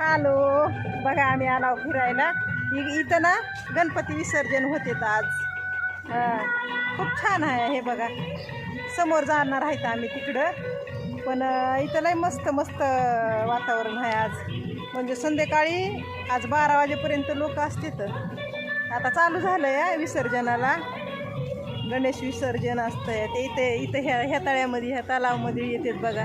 Hello बघा आम्ही आलो फिरायला. इ- इथं ना गणपती विसर्जन होते आज. खूप छान आहे हे बघा. समोर जाणार आहेत आम्ही तिकडं. पण इथं लय मस्त मस्त वातावरण आहे आज. म्हणजे संध्याकाळी आज बारा वाजेपर्यंत लोक असतात आता चालू झालं आहे विसर्जनाला. गणेश विसर्जन असतं ते इथे इथं ह्या ह्या तळ्यामध्ये ह्या तलावामध्ये येतात बघा.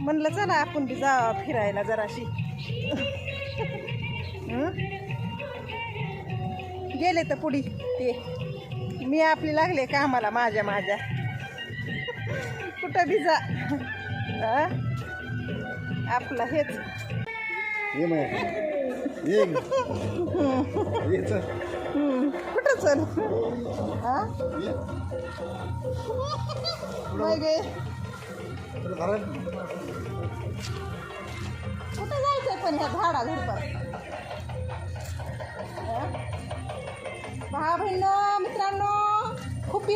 म्हणलं चला आपण बी जा फिरायला जराशी. हं? गेले तर पुढी ते. मी आपली लागले कामाला माझ्या माझ्या. कुठं बी जा. हं? आपलं हेच. हं. कुठं चल? हा. नाही गे कुठं जायचंय पण ह्या झाडा झुडपात भावा मित्रांनो, खूप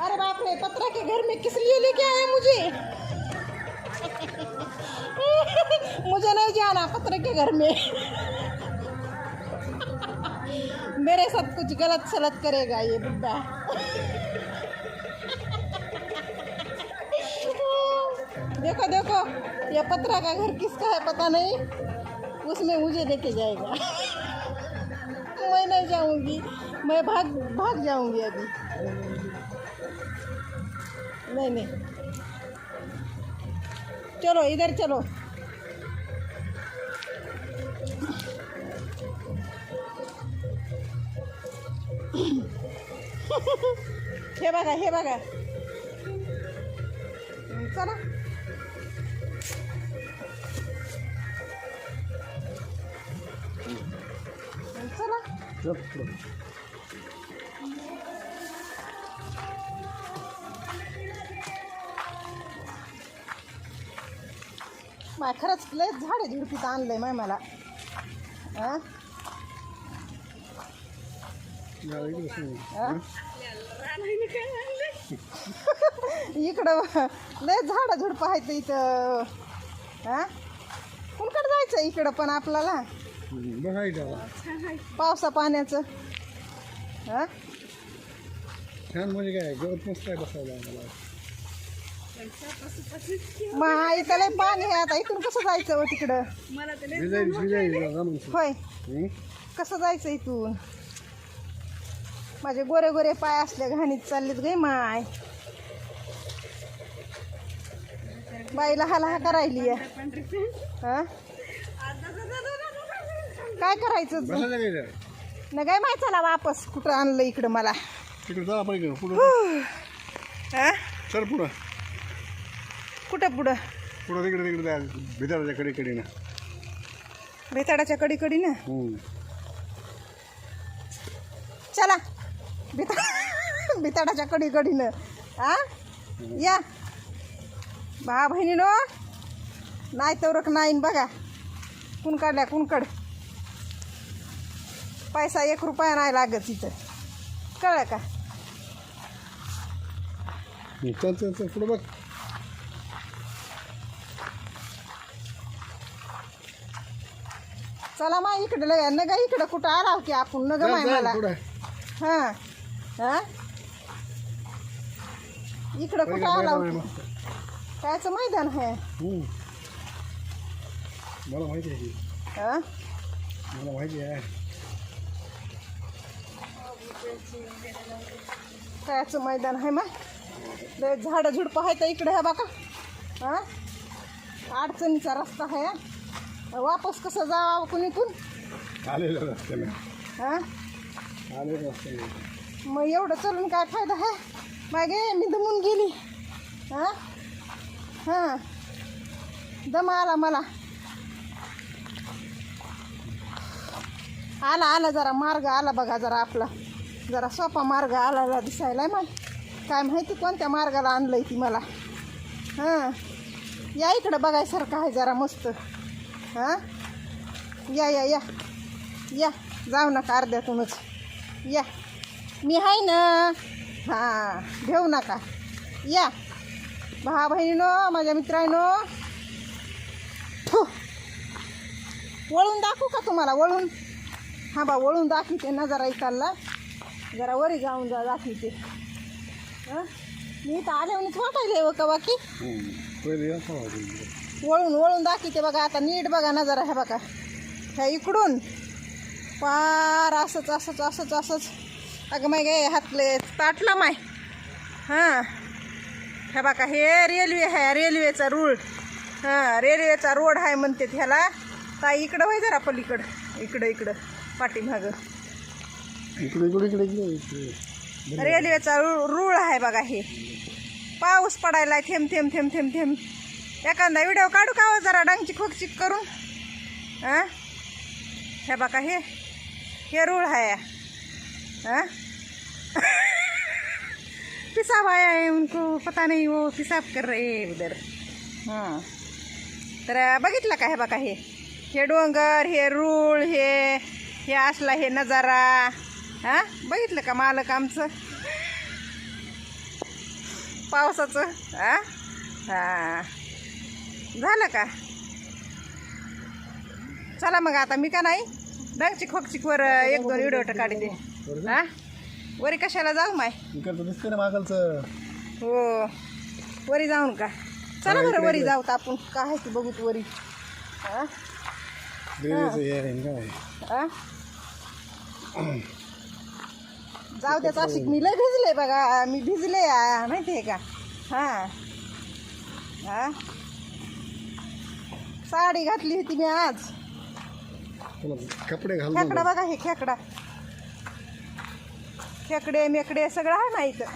अरे बाप रे पत्रा के घर में किस लिए लेके आए मुझे? मुझे नहीं जाना पत्र के घर में. मेरे साथ कुछ गलत सलत करेगा ये बुड्ढा. देखो देखो, ये पत्रा का घर किसका है पता नहीं? उसमें मुझे लेके जाएगा। मैं नहीं जाऊँगी। मैं भाग भाग जाऊँगी अभी। नहीं नहीं। चलो, इधर चलो। हे बघा हे बघा. चला. चला. चल माय खरंच लय झाडे झुडपीत आणलंय माय मला. हा? इकडे लय झाडं झुडपं आहेत इथं. हा? कुणकडं जायचं इकडं पण आपल्याला? पावसा पाण्याचं. हा? छान म्हणजे काय गवत मस्त आहे बसायला मग इथं लय पाणी आहे. आता इथून कसं जायचं हो तिकडं? होय? कसं जायचं इथून? माझे गोरे गोरे पाय असल्या घाणीत चाललेत गे माय. बाईला हाला हा करायली हा? काय करायचं? न काय माहीत चला वापस कुठं आणलं इकडं मला. इकडे पुढं सर पुढं. कुठं पुढं? पुढं तिकडे तिकडे भिताडाच्या कडे कडे ना बेताडाच्या कडी कडी ना. चला. बिता बिताडाच्या कडी कडीनं हा या. भा बहिणीनो. नाही तवरक नाही बघा. कुणकडल्या कुणकड पैसा एक रुपया नाही लागत इथं कळलं का? चल चल चल पुढं बघ. चला मा इकडं न गा इकडं कुठं आला की आपण? न माय मला. हां. हां? इकडं कुठं आला. कायचं मैदान आहे. मला माहिती आहे. हां? मला माहिती आहे. कायचं मैदान आहे मग झाडं झुडपं आहे तर इकडे आहे बघा हां? अडचणीचा रस्ता आहे वापस कसं जावं कुणीकून? आलेलं रस्त्याने. हां? आलेलं रस्त्याने. मग एवढं चलून काय फायदा आहे मागे मी दमून गेली. हां? हां. दम आला मला. आला आला जरा मार्ग आला बघा जरा आपला. जरा सोपा मार्ग आला दिसायला मग काय माहिती कोणत्या मार्गाला आणलंय ती मला. हां. या इकडं बघायसारखं आहे जरा मस्त. हां? या या या. या. जाऊ नका अर्ध्यातूनच. या. मी आहे ना. हां घेऊ नका. या. भावा बहिणीनो माझ्या मित्रांनो. वळून दाखवू का तुम्हाला? वळून. हां बा वळून दाखवते ना जरा इकडला जरा वरी जाऊन जा दाखवते. हां? मी तर आल्यावरच वाटायला हो का बाकी? वळून वळून दाखवते बघा. आता नीट बघा ना जरा हे बघा. ह्या इकडून. पार असंच असंच असंच असंच. अगं माय गे हातले ताटला माय. हां. हे बघा हे रेल्वे आहे रेल्वेचा रूळ हां रेल्वेचा रोड आहे म्हणते ह्याला. ताई इकडं होय जरा पलीकडं. इकडं इकडं. पाठीमागं. इकडे इकडे इकडे इकडे इकडे. रेल्वेचा रूळ आहे बघा हे. पाऊस पडायला थेंब थेंब थेंब थेंब थेंब. एखादा व्हिडिओ काढू का हो जरा डांगची खोकचिक करून? हां? हे बघा हे हे रूळ आहे. पिसाब आया है उनको पता नहीं वो पिसाब कर रहे हैं उधर हां। तर बघितलं का हे बघा हे? हे डोंगर हे रूळ हे हे असला हे नजारा हां? बघितलं का मालक आमचं? पावसाचं हां? हां। झालं का? चला मग आता मी का नाही? डंगची खोकचिकवर एक दोन व्हिडिओ काढते. हां? वरी कशाला जाऊ माय? इकडचं दिसते ना मागलचं. हो. वरी जाऊन का? चला बरं वरी जाऊ तर आपण. काय आहे की बघूत वरी. हा? रेल्वेचं हे. आहे ना काय? हा? जाऊ द्या चाशिक मी लय भिजले बघा. मी भिजले आ, माहिती आहे का? हां. हा? साडी घातली होती मी आज. तुला कपडे घाल खेकडा बघा हे खेकडा. खेकडे मेकडे सगळं आहे ना इथं.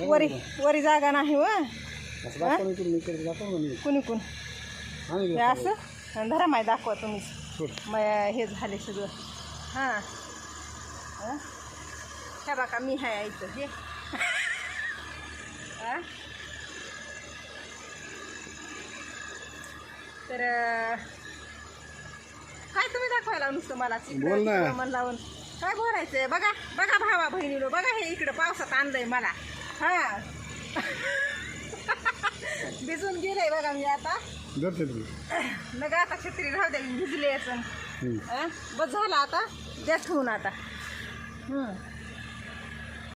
वरी वरी जागा नाही व. कुणी कुण? हे असं? आणि धरा माय दाखवा तुम्ही. मग हे झाले सगळं. हां. हं? हे बघा मी आहे इथं हे. हं? तर काय तुम्ही दाखवायला नुसतं मला? बोल ना. तिकडं मन लावून. काय बोलायचंय? बघा बघा भावा बहिणीनो बघा हे इकडं पावसात आणलंय मला. हा. भिजून गेलंय बघा मी आता. धरते तुम्ही. नग आता छत्री राहू दे भिजले असं हम्म. बस झाला आता. द्या ठेवून आता. हं.